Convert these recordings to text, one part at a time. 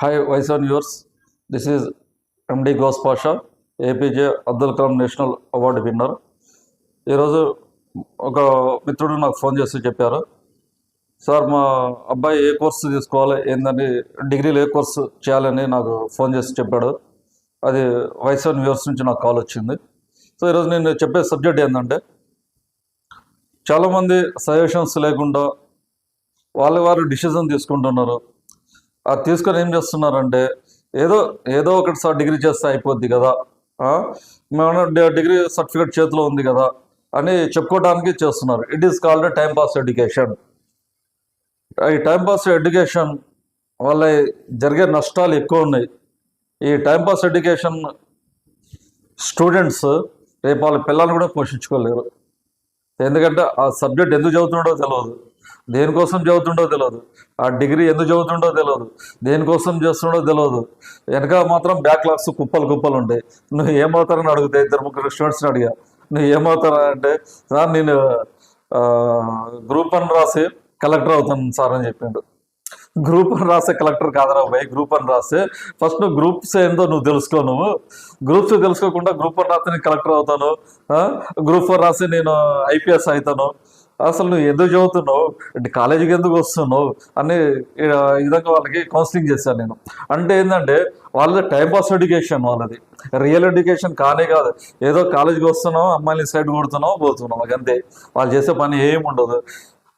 Hi wise on yours this is MD Ghouse Pasha APJ Abdul Kalam national award winner ఈరోజు ఒక మిత్రుడు నాకు phone చేసి చెప్పారు. సార్ మా అబ్బాయి ఏ కోర్సు తీసుకోవాలి? ఏందని? డిగ్రీలో ఏ కోర్సు చేయాలని నాకు ఫోన్ చేసి చెప్పాడు. అది వైస్ ఆన్ వ్యూర్స్ నుంచి నాకు కాల్ వచ్చింది. సో ఈరోజు నేను చెప్పే సబ్జెక్ట్ ఏంటంటే చాలామంది సజెషన్స్ లేకుండా వాళ్ళ వారు డిసిజన్ తీసుకుంటున్నారు. అది తీసుకొని ఏం చేస్తున్నారంటే ఏదో ఏదో ఒకటి సార్ డిగ్రీ చేస్తే అయిపోద్ది కదా ఆ? డిగ్రీ సర్టిఫికేట్ చేతిలో ఉంది కదా అని చెప్పుకోవడానికి చేస్తున్నారు. It is called time pass education ఈ టైం పాస్ ఎడ్యుకేషన్ వల్ల జరిగే నష్టాలు ఎక్కువ ఉన్నాయి. ఈ టైం పాస్ ఎడ్యుకేషన్ స్టూడెంట్స్ రేపు వాళ్ళ పిల్లల్ని కూడా పోషించుకోలేరు. ఎందుకంటే ఆ సబ్జెక్ట్ ఎందుకు చదువుతున్నాడో తెలియదు దేనికోసం చదువుతుండో తెలియదు ఆ డిగ్రీ ఎందుకు చదువుతుండో తెలియదు దేనికోసం చేస్తుండో తెలియదు వెనక మాత్రం బ్యాక్లాగ్స్ కుప్పలు కుప్పలు ఉంటాయి. నువ్వు ఏమవుతారని అడిగితే ఇద్దరు ముగ్గురు స్టూడెంట్స్ని అడిగా. నువ్వు ఏమవుతారా అంటే సార్ నేను గ్రూప్ అని రాసి కలెక్టర్ అవుతాను సార్ అని చెప్పిండు. గ్రూప్ అని రాసే కలెక్టర్ కాదరా భయ్ గ్రూప్ అని రాస్తే ఫస్ట్ నువ్వు గ్రూప్స్ ఏందో నువ్వు తెలుసుకో నువ్వు. గ్రూప్స్ తెలుసుకోకుండా గ్రూప్ వన్ రాస్తే నేను కలెక్టర్ అవుతాను. గ్రూప్ వన్ రాసి నేను ఐపీఎస్ అవుతాను. అసలు నువ్వు ఎందుకు చదువుతున్నావు? అంటే కాలేజీకి ఎందుకు వస్తున్నావు? అని విధంగా వాళ్ళకి కౌన్సిలింగ్ చేశాను నేను. అంటే ఏంటంటే వాళ్ళది టైం పాస్ ఎడ్యుకేషన్ వాళ్ళది. రియల్ ఎడ్యుకేషన్ కానే కాదు. ఏదో కాలేజీకి వస్తున్నావు అమ్మాయిని సైడ్ కొడుతున్నావు పోతున్నావు. అంతే. వాళ్ళు చేసే పని ఏమి ఉండదు.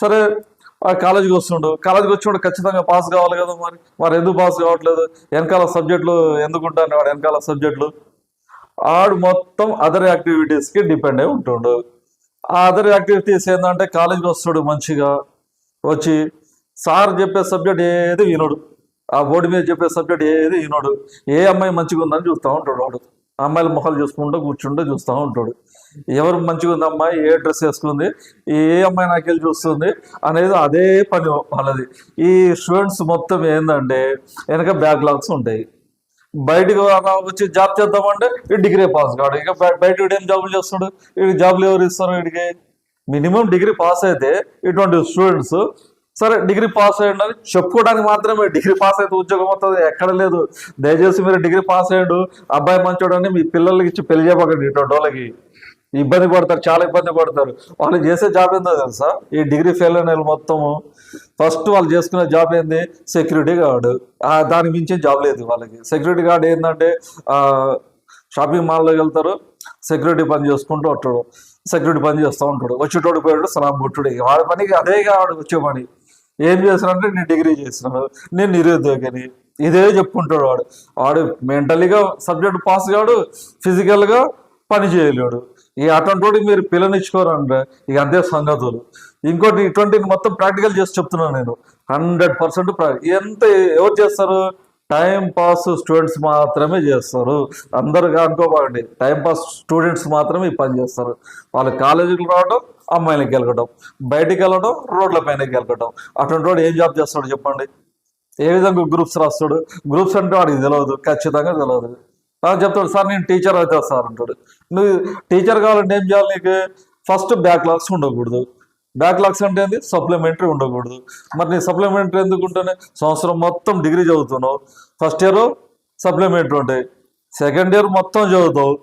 సరే ఆ కాలేజీకి వస్తుండు. కాలేజీకి వచ్చినప్పుడు ఖచ్చితంగా పాస్ కావాలి కదా మరి. మరి ఎందుకు పాస్ కావట్లేదు? వెనకాల సబ్జెక్టులు ఎందుకు ఉంటాను వాడు వెనకాల సబ్జెక్టులు ఆడు మొత్తం అదర్ యాక్టివిటీస్కి డిపెండ్ అయి ఉంటుండు. ఆ అదర్ యాక్టివిటీస్ ఏంటంటే కాలేజీకి వస్తాడు మంచిగా. వచ్చి సార్ చెప్పే సబ్జెక్ట్ ఏది వినడు. ఆ బోర్డు మీద చెప్పే సబ్జెక్ట్ ఏది వినడు. ఏ అమ్మాయి మంచిగా ఉందని చూస్తూ ఉంటాడు వాడు. అమ్మాయిల మొహాలు చూసుకుంటూ కూర్చుంటూ చూస్తూ ఉంటాడు. ఎవరు మంచిగా ఉంది అమ్మాయి? ఏ డ్రెస్ వేసుకుంది? ఏ అమ్మాయి నాకెళ్ళి చూస్తుంది? అనేది అదే పని వాళ్ళది. ఈ స్టూడెంట్స్ మొత్తం ఏంటంటే వెనక బ్యాక్లాగ్స్ ఉంటాయి. బయటకు వచ్చి జాబ్ చేద్దామంటే ఈ డిగ్రీ పాస్ కాడు. ఇక బయట ఏం జాబులు చేస్తాడు వీడికి జాబులు ఎవరు ఇస్తారు వీడికి? మినిమం డిగ్రీ పాస్ అయితే ఇటువంటి స్టూడెంట్స్ సరే డిగ్రీ పాస్ అయ్యండి అని చెప్పుకోవడానికి మాత్రమే డిగ్రీ పాస్ అయితే ఉద్యోగం అవుతుంది ఎక్కడ లేదు. దయచేసి మీరు డిగ్రీ పాస్ అయ్యండు అబ్బాయి మంచోడు అని మీ పిల్లలకి ఇచ్చి పెళ్ళి చేయబోకండి ఇటువంటి వాళ్ళకి. ఇబ్బంది పడతారు చాలా ఇబ్బంది పడతారు. వాళ్ళు చేసే జాబ్ ఏందో తెలుసా? ఈ డిగ్రీ ఫెయిల్ అయిన వాళ్ళు మొత్తము ఫస్ట్ వాళ్ళు చేసుకునే జాబ్ ఏంది? Security guard. దానికి మించి జాబ్ లేదు వాళ్ళకి. సెక్యూరిటీ గార్డ్ ఏంటంటే షాపింగ్ మాల్లోకి వెళ్తారు సెక్యూరిటీ పని చేసుకుంటూ ఉంటాడు. సెక్యూరిటీ పని చేస్తూ ఉంటాడు. వచ్చేటోడు పోయాడు సలాం కొట్టుడు ఇక వాడి పనికి అదే కావాడు వచ్చే పని. ఏం చేసినంటే నేను డిగ్రీ చేసినాను. నేను నిరుద్యోగిని. ఇదే చెప్పుకుంటాడు వాడు. వాడు మెంటలీగా సబ్జెక్ట్ పాస్ కాడు ఫిజికల్గా పని చేయలేడు. ఈ అటువంటి మీరు పిల్లనిచ్చుకోరంటే ఇక అంతే సంగతులు. ఇంకోటి ఇటువంటి మొత్తం ప్రాక్టికల్ చేసి చెప్తున్నాను నేను. హండ్రెడ్ పర్సెంట్ ఎంత ఎవరు చేస్తారు? టైం పాస్ స్టూడెంట్స్ మాత్రమే చేస్తారు. అందరుగా అనుకోబాగండి టైం పాస్ స్టూడెంట్స్ మాత్రమే ఈ పని చేస్తారు. వాళ్ళు కాలేజీకి రావడం అమ్మాయిలకి వెళ్ళడం బయటికి వెళ్ళడం రోడ్ల పైనకి వెళ్ళడం. అటువంటి వాడు ఏం జాబ్ చేస్తాడు చెప్పండి. ఏ విధంగా గ్రూప్స్ రాస్తాడు? గ్రూప్స్ అంటే వాడికి తెలియదు ఖచ్చితంగా తెలియదు చెప్తాడు సార్ నేను టీచర్ అయితే సార్ అంటాడు. నువ్వు టీచర్ కావాలంటే ఏం చేయాలి నీకు? ఫస్ట్ బ్యాక్లాగ్స్ ఉండకూడదు. బ్యాక్లాగ్స్ అంటే ఏంది? సప్లిమెంటరీ ఉండకూడదు. మరి నీ సప్లిమెంటరీ ఎందుకు ఉంటేనే సంవత్సరం మొత్తం డిగ్రీ చదువుతున్నావు. ఫస్ట్ ఇయర్ సప్లిమెంటరీ ఉంటాయి. సెకండ్ ఇయర్ మొత్తం చదువుతావు.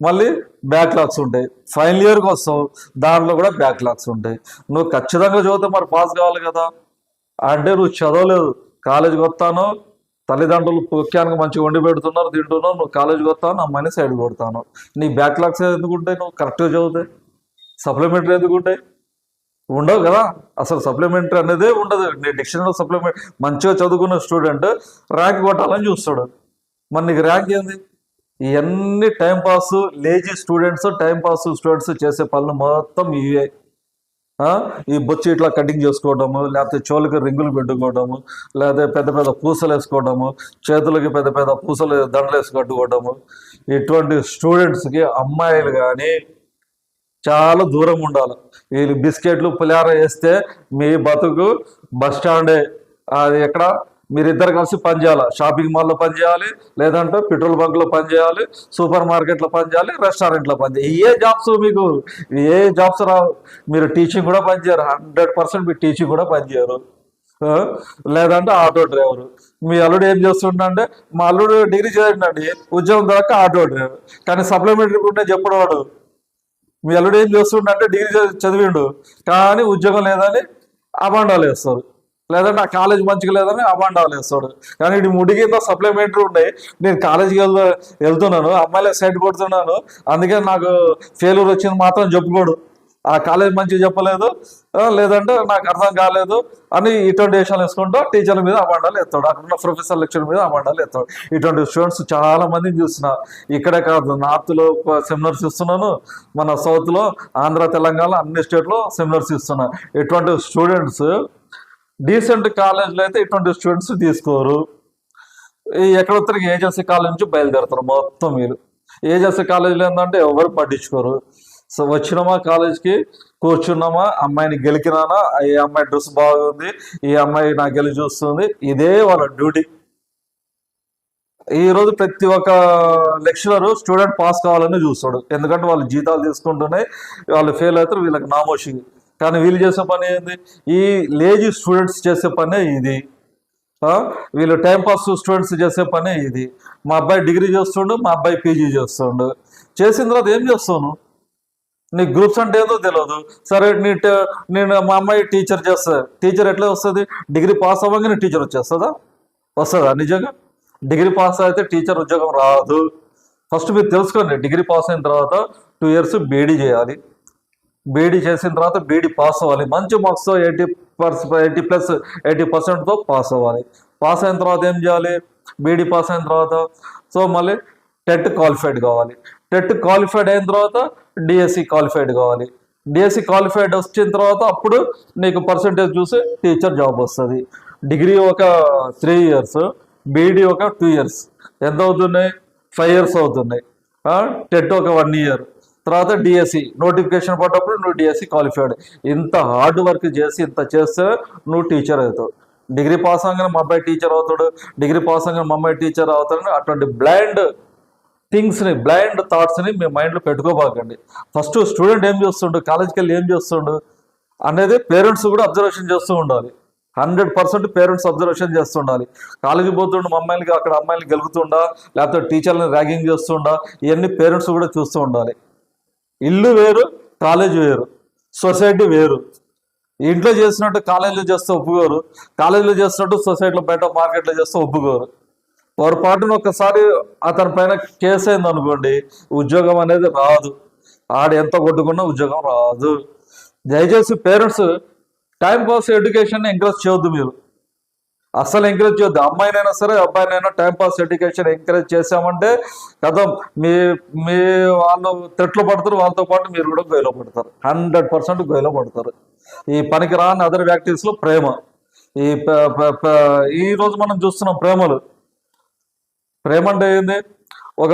మళ్ళీ బ్యాక్లాగ్స్ ఉంటాయి. ఫైనల్ ఇయర్కి వస్తావు. దాంట్లో కూడా బ్యాక్లాగ్స్ ఉంటాయి. నువ్వు ఖచ్చితంగా చదివితే మరి పాస్ కావాలి కదా. అంటే నువ్వు చదవలేదు. కాలేజీకి వస్తాను తల్లిదండ్రులు ముఖ్యానికి మంచిగా వండి పెడుతున్నారు తింటున్నావు నువ్వు కాలేజీకి వస్తాను అమ్మాయిని సైడ్ కొడతాను. నీ బ్యాక్లాగ్స్ ఎందుకు ఉంటాయి నువ్వు కరెక్ట్గా చదివితే సప్లిమెంటరీ ఎందుకు ఉంటాయి? ఉండవు కదా. అసలు సప్లిమెంటరీ అనేదే ఉండదు. నీ డిక్షనరీ సప్లిమెంట్ మంచిగా చదువుకున్న స్టూడెంట్ ర్యాంక్ కొట్టాలని చూస్తాడు. మరి నీకు ర్యాంక్ ఏంది? ఇవన్నీ time pass lazy students time pass students చేసే పనులు మొత్తం ఇవే. ఈ బొచ్చి ఇట్లా కటింగ్ చేసుకోవడము లేకపోతే చోలకి రింగులు పెట్టుకోవడము లేకపోతే పెద్ద పెద్ద పూసలు వేసుకోవడము చేతులకి పెద్ద పెద్ద పూసలు దండలు వేసి కట్టుకోవడము. ఇటువంటి స్టూడెంట్స్కి అమ్మాయిలు కానీ చాలా దూరం ఉండాలి. వీళ్ళు బిస్కెట్లు పులిహార వేస్తే మీ బతుకు బస్ స్టాండే. అది ఎక్కడ? మీరిద్దరు కలిసి పనిచేయాలి షాపింగ్ మాల్లో పనిచేయాలి లేదంటే పెట్రోల్ బంక్లో పనిచేయాలి సూపర్ మార్కెట్లో పనిచేయాలి రెస్టారెంట్లో పనిచేయాలి ఏ జాబ్స్ మీకు ఏ జాబ్స్ రావు? మీరు టీచింగ్ కూడా పనిచేయరు హండ్రెడ్ పర్సెంట్ మీరు టీచింగ్ కూడా పనిచేయరు లేదంటే ఆటో డ్రైవరు. మీ అల్లుడు ఏం చేస్తుండంటే మా అల్లుడు డిగ్రీ చదివిండండి ఉద్యోగం దొరక ఆటో డ్రైవర్. కానీ సప్లిమెంటరీ ఉంటే చెప్పడవాడు మీ అల్లుడు ఏం చేస్తుండంటే డిగ్రీ చదివి- చదివిండు. కానీ ఉద్యోగం లేదని అబాండాలు వేస్తారు. లేదంటే ఆ కాలేజ్ మంచిగా లేదని అబాండాలు వేస్తాడు. కానీ ఇది ముడి కింద సప్లిమెంటరీ ఉండే నేను కాలేజీకి వెళ్తా వెళ్తున్నాను అమ్మాయిలే సైడ్ కొడుతున్నాను అందుకే నాకు ఫెయిల్యూర్ వచ్చింది మాత్రం చెప్పుకోడు. ఆ కాలేజ్ మంచిగా చెప్పలేదు లేదంటే నాకు అర్థం కాలేదు అని ఇటువంటి విషయాలు వేసుకుంటూ టీచర్ల మీద అమాండాలు ఎత్తాడు అక్కడ ఉన్న ప్రొఫెసర్ లెక్చర్ మీద అమాండాలు ఎత్తాడు ఇటువంటి స్టూడెంట్స్ చాలా మందిని చూసిన. ఇక్కడే కాదు నార్త్లో సెమినార్స్ ఇస్తున్నాను మన సౌత్లో ఆంధ్ర తెలంగాణ అన్ని స్టేట్లో సెమినార్స్ ఇస్తున్నా ఇటువంటి స్టూడెంట్స్ డీసెంట్ కాలేజ్లో అయితే ఇటువంటి స్టూడెంట్స్ తీసుకోరు. ఈ ఏజెన్సీ కాలేజ్ నుంచి బయలుదేరుతారు మొత్తం మీరు ఏజెన్సీ కాలేజీలో ఏంటంటే ఎవరు పట్టించుకోరు. సో వచ్చినామా కాలేజ్కి కూర్చున్నామా అమ్మాయిని గెలికినానా ఈ అమ్మాయి డ్రెస్ బాగుంది ఈ అమ్మాయి నా గెలి చూస్తుంది ఇదే వాళ్ళ డ్యూటీ. ఈరోజు ప్రతి ఒక్క లెక్చరర్ స్టూడెంట్ పాస్ కావాలని చూస్తాడు. ఎందుకంటే వాళ్ళు జీతాలు తీసుకుంటూనే వాళ్ళు ఫెయిల్ అవుతారు వీళ్ళకి నామోషి కానీ వీళ్ళు చేసే పని ఏంది? ఈ లేజీ స్టూడెంట్స్ చేసే పనే ఇది. వీళ్ళు టైంపాస్ స్టూడెంట్స్ చేసే పనే ఇది. మా అబ్బాయి డిగ్రీ చేస్తుండు మా అబ్బాయి పీజీ చేస్తుండు. చేసిన తర్వాత ఏం చేస్తాను నీ గ్రూప్స్ అంటే ఏదో తెలియదు సరే నీ నేను మా అమ్మాయి టీచర్ చేస్తా టీచర్ ఎట్లా వస్తుంది? డిగ్రీ పాస్ అవ్వగానే టీచర్ వచ్చేస్తుందా? వస్తుందా నిజంగా? డిగ్రీ పాస్ అయితే టీచర్ ఉద్యోగం రాదు. ఫస్ట్ మీరు తెలుసుకోండి డిగ్రీ పాస్ అయిన తర్వాత టూ ఇయర్స్ బీడీ చేయాలి. బీడీ చేసిన తర్వాత బీడీ పాస్ అవ్వాలి. మంచి మార్క్స్తో eighty per eighty plus eighty పర్సెంట్తో pass అవ్వాలి. పాస్ అయిన తర్వాత ఏం చేయాలి? బీడీ పాస్ అయిన తర్వాత సో మళ్ళీ టెట్ క్వాలిఫైడ్ కావాలి. టెట్ క్వాలిఫైడ్ అయిన తర్వాత డిఎస్సి క్వాలిఫైడ్ కావాలి. డిఎస్సి క్వాలిఫైడ్ వచ్చిన తర్వాత అప్పుడు నీకు పర్సంటేజ్ చూసి టీచర్ జాబ్ వస్తుంది. డిగ్రీ ఒక త్రీ ఇయర్స్ బీడీ ఒక టూ ఇయర్స్. ఎంత అవుతున్నాయి? ఫైవ్ ఇయర్స్ అవుతున్నాయి. టెట్ ఒక వన్ ఇయర్. తర్వాత డిఎస్సి నోటిఫికేషన్ పడ్డప్పుడు నువ్వు డిఎస్సి క్వాలిఫైడ్ ఇంత హార్డ్ వర్క్ చేసి ఇంత చేస్తే నువ్వు టీచర్ అవుతావు. డిగ్రీ పాస్ అవగానే మా అబ్బాయి టీచర్ అవుతాడు. డిగ్రీ పాస్ అవగానే మా అమ్మాయి టీచర్ అవుతాడని అటువంటి బ్లైండ్ థింగ్స్ని బ్లైండ్ థాట్స్ని మీ మైండ్లో పెట్టుకోబాకండి. ఫస్ట్ స్టూడెంట్ ఏం చేస్తుండు? కాలేజ్కి వెళ్ళి ఏం చేస్తుండు? అనేది పేరెంట్స్ కూడా అబ్జర్వేషన్ చేస్తూ ఉండాలి. హండ్రెడ్ పర్సెంట్ పేరెంట్స్ అబ్జర్వేషన్ చేస్తుండాలి. కాలేజీకి పోతుండు మా అమ్మాయిలకి అక్కడ అమ్మాయిలు గెలుగుతుండా? లేకపోతే టీచర్ని ర్యాగింగ్ చేస్తుండా? ఇవన్నీ పేరెంట్స్ కూడా చూస్తూ ఉండాలి. ఇల్లు వేరు కాలేజ్ వేరు సొసైటీ వేరు. ఇంట్లో చేసినట్టు కాలేజీలో చేస్తే ఒప్పుకోరు కాలేజీలో చేసినట్టు సొసైటీలో బయట మార్కెట్లో చేస్తే ఒప్పుకోరు. పొరపాటున ఒకసారి అతని పైన కేసు అయింది అనుకోండి ఉద్యోగం అనేది రాదు. ఆడ ఎంత కొట్టుకున్నా ఉద్యోగం రాదు. దయచేసి parents time pass education encourage చేయొద్దు మీరు. అసలు ఎంకరేజ్ చేయొద్దు. అమ్మాయినైనా సరే అబ్బాయినైనా టైంపాస్ ఎడ్యుకేషన్ ఎంకరేజ్ చేసామంటే కదా మీ మీ వాళ్ళు తెట్లు పడతారు వాళ్ళతో పాటు మీరు కూడా గొయ్యలో పడతారు. హండ్రెడ్ పర్సెంట్ గొయ్యలో పడతారు. ఈ పనికి రాని అదర్లో ప్రేమ. ఈ ఈ రోజు మనం చూస్తున్నాం ప్రేమలు. ప్రేమ అంటే ఏంది? ఒక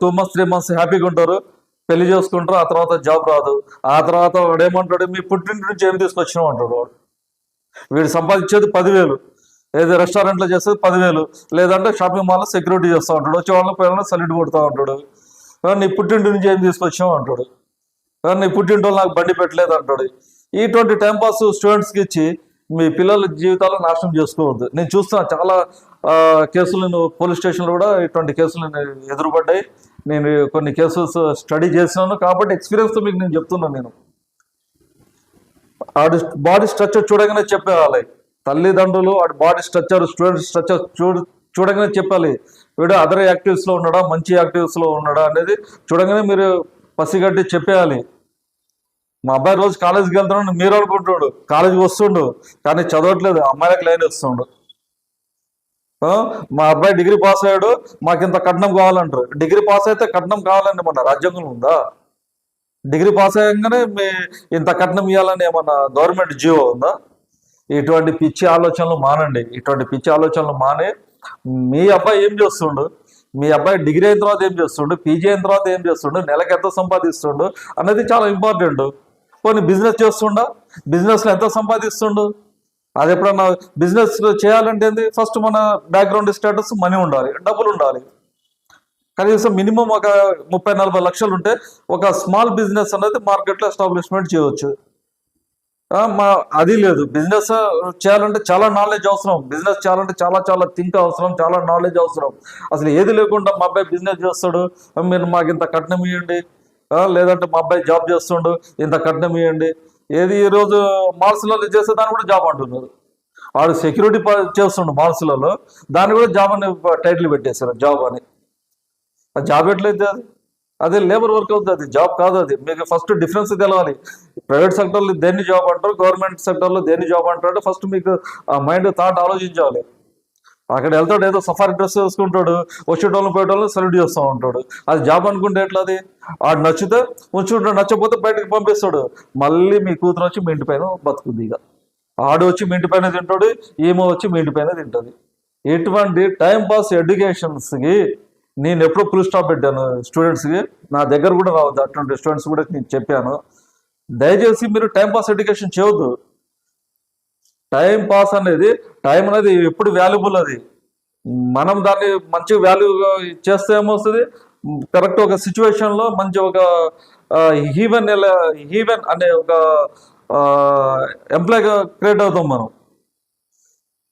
టూ మంత్స్ త్రీ మంత్స్ హ్యాపీగా ఉంటారు పెళ్ళి చేసుకుంటారు ఆ తర్వాత జాబ్ రాదు. ఆ తర్వాత వాడు ఏమంటాడు? మీ పుట్టింటి నుంచి ఏం తీసుకొచ్చినావు? అంటాడు వాడు. వీడు సంపాదించేది పదివేలు. ఏదో రెస్టారెంట్లో చేసేది పదివేలు. లేదంటే షాపింగ్ మాల్లో సెక్యూరిటీ చేస్తూ ఉంటాడు. వచ్చే వాళ్ళ పిల్లలు సల్యూట్ కొడుతూ ఉంటాడు. నీ పుట్టింటి నుంచి ఏం తీసుకొచ్చావు అంటాడు. నీ పుట్టింటి నాకు బండి పెట్టలేదు అంటాడు. ఇటువంటి టైంపాస్ స్టూడెంట్స్కి ఇచ్చి మీ పిల్లల జీవితాలు నాశనం చేసుకోవద్దు. నేను చూస్తున్నా చాలా కేసులు నేను పోలీస్ స్టేషన్లో కూడా ఇటువంటి కేసులు నేను ఎదురుపడ్డాయి. నేను కొన్ని కేసెస్ స్టడీ చేసినాను కాబట్టి ఎక్స్పీరియన్స్తో మీకు నేను చెప్తున్నాను నేను. ఆడి బాడీ స్ట్రక్చర్ చూడగానే చెప్పేయాలి తల్లిదండ్రులు వాడి బాడీ స్ట్రక్చర్ స్టూడెంట్ స్ట్రక్చర్ చూ చూడగానే చెప్పాలి. వీడు అదర్ యాక్టివ్స్లో ఉన్నాడా? మంచి యాక్టివ్స్లో ఉన్నాడా? అనేది చూడగానే మీరు పసిగట్టి చెప్పేయాలి. మా అబ్బాయి రోజు కాలేజీకి వెళ్తున్నాడు మీరు అనుకుంటున్నాడు. కాలేజీకి వస్తుండు కానీ చదవట్లేదు. అమ్మాయిలకు లైన్ వస్తుండు మా అబ్బాయి డిగ్రీ పాస్ అయ్యాడు మాకు ఇంత కట్నం కావాలంటారు. డిగ్రీ పాస్ అయితే కట్నం కావాలండి మన రాజ్యాంగంలో ఉందా? డిగ్రీ పాస్ అయ్యంగానే మీ ఇంత కట్నం ఇవ్వాలని ఏమన్నా గవర్నమెంట్ జీవో ఉందా? ఇటువంటి పిచ్చి ఆలోచనలు మానండి. ఇటువంటి పిచ్చి ఆలోచనలు మానే మీ అబ్బాయి ఏం చేస్తుండు? మీ అబ్బాయి డిగ్రీ అయిన తర్వాత ఏం చేస్తుండు? పీజీ అయిన తర్వాత ఏం చేస్తుండు? నెలకు ఎంత సంపాదిస్తుండు? అనేది చాలా ఇంపార్టెంట్. కొన్ని బిజినెస్ చేస్తుండా? బిజినెస్లో ఎంత సంపాదిస్తుండు? అది ఎప్పుడన్నా బిజినెస్ చేయాలంటే ఏంది? ఫస్ట్ మన బ్యాక్గ్రౌండ్ స్టేటస్ మనీ ఉండాలి డబ్బులు ఉండాలి. కనీసం మినిమం ఒక ముప్పై నలభై లక్షలు ఉంటే ఒక స్మాల్ బిజినెస్ అనేది మార్కెట్లో ఎస్టాబ్లిష్మెంట్ చేయవచ్చు. మా అది లేదు. బిజినెస్ చేయాలంటే చాలా నాలెడ్జ్ అవసరం. బిజినెస్ చేయాలంటే చాలా చాలా థింక్ అవసరం చాలా నాలెడ్జ్ అవసరం. అసలు ఏది లేకుండా మా అబ్బాయి బిజినెస్ చేస్తాడు. మీరు మాకు ఇంత కట్నం ఇవ్వండి లేదంటే మా అబ్బాయి జాబ్ చేస్తుండు. ఇంత కట్నం ఇవ్వండి ఏది ఈరోజు మాల్స్లలో చేసే దాన్ని కూడా జాబ్ అంటున్నారు. వాడు సెక్యూరిటీ చేస్తుండు మాల్స్లలో. దాన్ని కూడా జాబ్ అని టైటిల్ పెట్టేశారు. జాబ్ అని. ఆ జాబ్ ఎట్లయితే అది? అదే లేబర్ వర్క్ అవుతుంది అది జాబ్ కాదు అది. మీకు ఫస్ట్ డిఫరెన్స్ తెలవాలి. ప్రైవేట్ సెక్టర్లో దేన్ని జాబ్ అంటారు గవర్నమెంట్ సెక్టర్లో దేన్ని జాబ్ అంటారు ఫస్ట్ మీకు ఆ మైండ్ థాట్ ఆలోచించాలి. అక్కడ వెళ్తాడు ఏదో సఫారీ డ్రెస్ వేసుకుంటాడు వచ్చేటోళ్ళని పోయేటోళ్ళని సెలెక్ట్ చేస్తూ ఉంటాడు. అది జాబ్ అనుకుంటే ఎట్లా అది ఆడు నచ్చితే ఉంచుకుంటాడు నచ్చకపోతే బయటకు పంపిస్తాడు. మళ్ళీ మీ కూతురు వచ్చి మీ ఇంటిపైన బతుకుద్ది ఇక. ఆడు వచ్చి మీ ఇంటిపైన తింటాడు ఈమె వచ్చి మీ ఇంటిపైన తింటుంది. ఎటువంటి టైం పాస్ ఎడ్యుకేషన్స్కి నేను ఎప్పుడో ఫుల్ స్టాప్ పెట్టాను. స్టూడెంట్స్కి నా దగ్గర కూడా రావద్దు. అటువంటి స్టూడెంట్స్ కూడా నేను చెప్పాను. దయచేసి మీరు టైం పాస్ ఎడ్యుకేషన్ చేయొద్దు. టైం పాస్ అనేది టైం అనేది ఎప్పుడు వాల్యుబుల్ అది. మనం దాన్ని మంచి వాల్యూగా చేస్తే ఏమొస్తుంది? కరెక్ట్ ఒక సిచ్యువేషన్లో మంచి ఒక హీవెన్ హీవెన్ అనే ఒక ఎంప్లాయ్ క్రియేట్ అవుతాం మనం.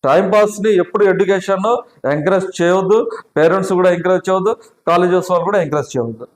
టైం పాస్ని ఎప్పుడు ఎడ్యుకేషన్ ఎంకరేజ్ చేయవద్దు. పేరెంట్స్ కూడా ఎంకరేజ్ చేయవద్దు. కాలేజెస్ వాళ్ళు కూడా ఎంకరేజ్ చేయవద్దు.